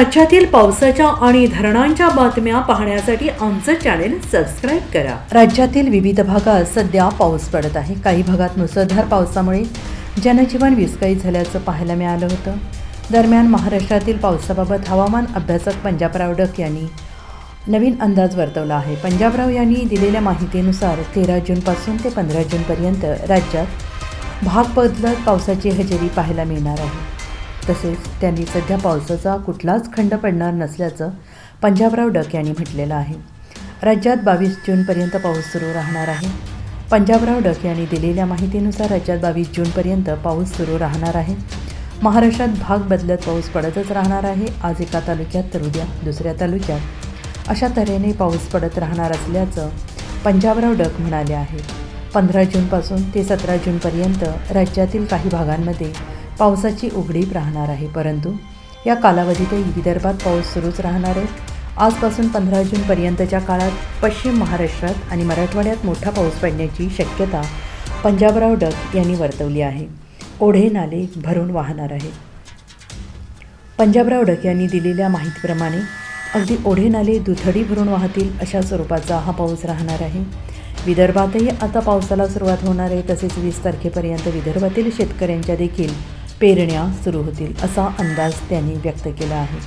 राज्यातील पावसाच्या आणि धरणांच्या बातम्या पाहण्यासाठी आमचं चॅनेल सबस्क्राईब करा. राज्यातील विविध भागात सध्या पाऊस पडत आहे. काही भागात मुसळधार पावसामुळे जनजीवन विस्कळीत झाल्याचं पाहायला मिळालं होतं. दरम्यान महाराष्ट्रातील पावसाबाबत हवामान अभ्यासक पंजाबराव डक यांनी नवीन अंदाज वर्तवला आहे. पंजाबराव यांनी दिलेल्या माहितीनुसार तेरा जूनपासून ते पंधरा जूनपर्यंत राज्यात भाग बदलत पावसाची हजेरी पाहायला मिळणार आहे. तसेच त्यांनी सध्या पावसाचा कुठलाच खंड पडणार नसल्याचं पंजाबराव डक यांनी म्हटलेलं आहे. राज्यात बावीस जूनपर्यंत पाऊस सुरू राहणार आहे. पंजाबराव डक यांनी दिलेल्या माहितीनुसार राज्यात बावीस जूनपर्यंत पाऊस सुरू राहणार आहे. महाराष्ट्रात भाग बदलत पाऊस पडतच राहणार आहे. आज एका तालुक्यात तर उद्या दुसऱ्या तालुक्यात. अशा तऱ्हेने पाऊस पडत राहणार असल्याचं पंजाबराव डक म्हणाले आहे. पंधरा जूनपासून ते सतरा जूनपर्यंत राज्यातील काही भागांमध्ये पावसाची उघडीप राहणार आहे. परंतु या कालावधीतही विदर्भात पाऊस सुरूच राहणार आहे. आजपासून पंधरा जूनपर्यंतच्या काळात पश्चिम महाराष्ट्रात आणि मराठवाड्यात मोठा पाऊस पडण्याची शक्यता पंजाबराव डक यांनी वर्तवली आहे. ओढे नाले भरून वाहणार आहे. पंजाबराव डक यांनी दिलेल्या माहितीप्रमाणे अगदी ओढे नाले दुथडी भरून वाहतील अशा स्वरूपाचा हा पाऊस राहणार आहे. विदर्भातही आता पावसाला सुरुवात होणार आहे. तसेच वीस तारखेपर्यंत विदर्भातील शेतकऱ्यांच्या देखील पेरण्या सुरू होतील असा अंदाज त्यांनी व्यक्त केला आहे.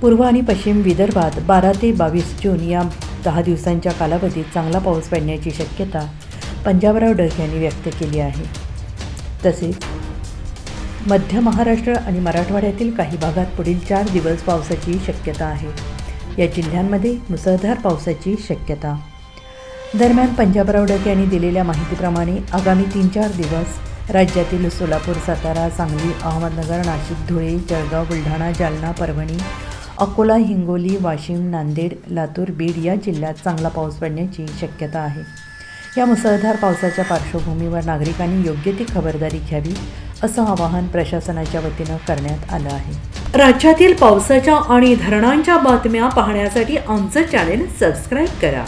पूर्व आणि पश्चिम विदर्भात बारा ते बावीस जून या दहा दिवसांच्या कालावधीत चांगला पाऊस पडण्याची शक्यता पंजाबराव डग यांनी व्यक्त केली आहे. तसेच मध्य महाराष्ट्र आणि मराठवाड्यातील काही भागात पुढील चार दिवस पावसाची शक्यता आहे. या जिल्ह्यांमध्ये मुसळधार पावसाची शक्यता. दरम्यान पंजाबराव डग यांनी दिलेल्या माहितीप्रमाणे आगामी तीन चार दिवस राज्यातील सोलापूर सातारा सांगली अहमदनगर नाशिक धुळे जळगाव बुलढाणा जालना परभणी अकोला हिंगोली वाशिम नांदेड लातूर बीड या जिल्ह्यात चांगला पाऊस पडण्याची शक्यता आहे. या मुसळधार पावसाच्या पार्श्वभूमीवर नागरिकांनी योग्य ती खबरदारी घ्यावी असं आवाहन प्रशासनाच्या वतीनं करण्यात आलं आहे. राज्यातील पावसाच्या आणि धरणांच्या बातम्या पाहण्यासाठी आमचं चॅनेल सबस्क्राईब करा.